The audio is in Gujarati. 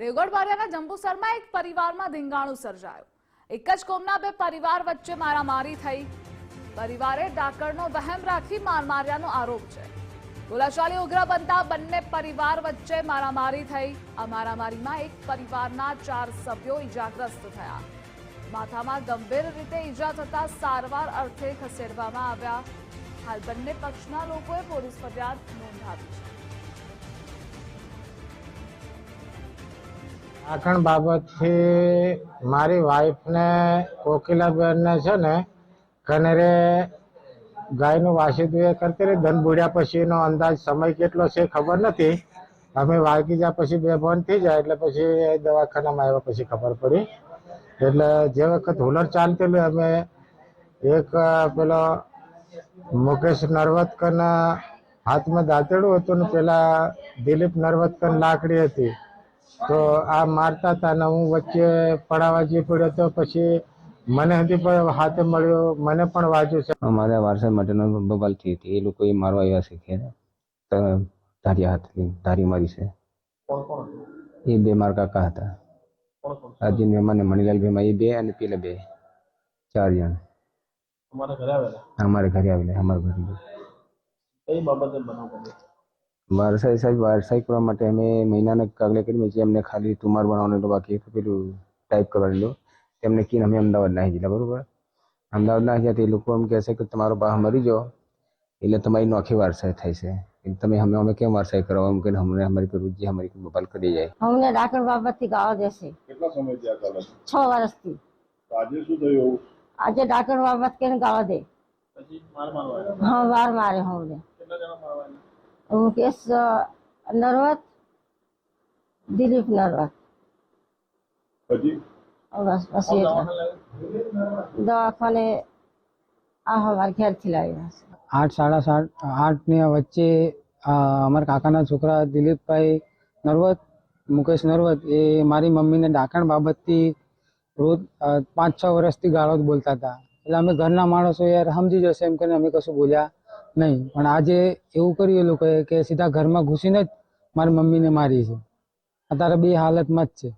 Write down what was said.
દેવગઢ જંબુસરમાં એક પરિવારમાં ધીંગાણું સર્જાયું. એક જ કોમના બે પરિવાર વચ્ચે મારામારી થઈ. પરિવારે ડાકરનો વહેમ રાખી માર માર્યાનો આરોપ છે. બોલાચાલી ઉગ્ર બનતા બંને પરિવાર વચ્ચે મારામારી થઈ. આ મારામારીમાં એક પરિવારના ચાર સભ્યો ઈજાગ્રસ્ત થયા. માથામાં ગંભીર રીતે ઈજા થતા સારવાર અર્થે ખસેડવામાં આવ્યા. હાલ બંને પક્ષના લોકોએ પોલીસ ફરિયાદ નોંધાવી છે. આખણ બાબતથી મારી વાઈફને કોકિલાબેનને છે ને કનેરે ગાયનું વાસીદું એ કરતી રહી. ધન બુડ્યા પછીનો અંદાજ સમય કેટલો છે ખબર નથી. અમે વાગી ગયા પછી બે બંધ થઈ જાય એટલે પછી દવાખાનામાં આવ્યા પછી ખબર પડી. એટલે જે વખત હુલર ચાલતેલું અમે એક પેલો મુકેશ નરવતકરના હાથમાં દાંતેડું હતું ને પેલા દિલીપ નરવતકર લાકડી હતી. તો આ મારતા હતા ને હું વચ્ચે પડાવા જઈ પડ્યો તો પછી મને હજી પણ હાથે મળ્યો મને પણ વાંચ્યું છે. અમારા વારસા માટેનો બબાલ થઈ હતી. એ લોકો મારવા આવ્યા છે કે ધારી હાથથી ધારી મારી છે. એ બે માર કાકા હતા. અર્જુન વેમા ને મણીલાલ વેમા એ બે અને પેલા બે. ચાર જણ. અમારા ઘરે આવેલા? અમારે ઘરે આવેલા અમારા ઘરે. કઈ બાબતે બનાવ બન્યો વારસાઈ સાહેબ વારસાઈ કરવા માટે અમે મહિનાને કાગલે કરી જે અમને ખાલી તુમાર બનાવવાનું હતું બાકી પેલું ટાઈપ કરવાનું તેમને કીને અમે અમદાવાદ નાખી દીધા બરોબર? અમદાવાદ નાખ્યા તે એ લોકો એમ કહેશે કે તમારો બા મરી જાઓ એટલે તમારી નોખી વારસાઈ થાય છે. એટલે તમે અમે અમે કેમ વારસાઈ કરો એમ કે અમને અમારી રૂજી અમારી બબાલ કરી જાય. અમને ડાક્ટર બાબતથી ગાવા દેશે. કેટલા સમય થયા છ વર્ષથી. આજે શું થયું આજે ડાક્ટર બાબત કે ગાવા દે. પછી માર મારવા હા વાર મારે અમને કેટલા જણા મારવા આવ્યા મુકેશ નરવત દિલીપ નરવત. બસ પછી દવાખાને આ અમારા ઘેરથી લાવ્યા છે. આઠ સાડા સાત આઠની વચ્ચે અમારા કાકાના છોકરા દિલીપભાઈ નરવત મુકેશ નરવત એ મારી મમ્મીને ડાકણ બાબતથી રોજ પાંચ છ વર્ષથી ગાળો જ બોલતા હતા. એટલે અમે ઘરના માણસો યાર સમજી જશે એમ કરીને અમે કશું બોલ્યા નહીં, પણ આજે એવું કર્યું એ લોકોએ કે સીધા ઘરમાં ઘૂસીને જ મારી મમ્મીને મારી છે. અત્યારે બે હાલતમાં જ છે.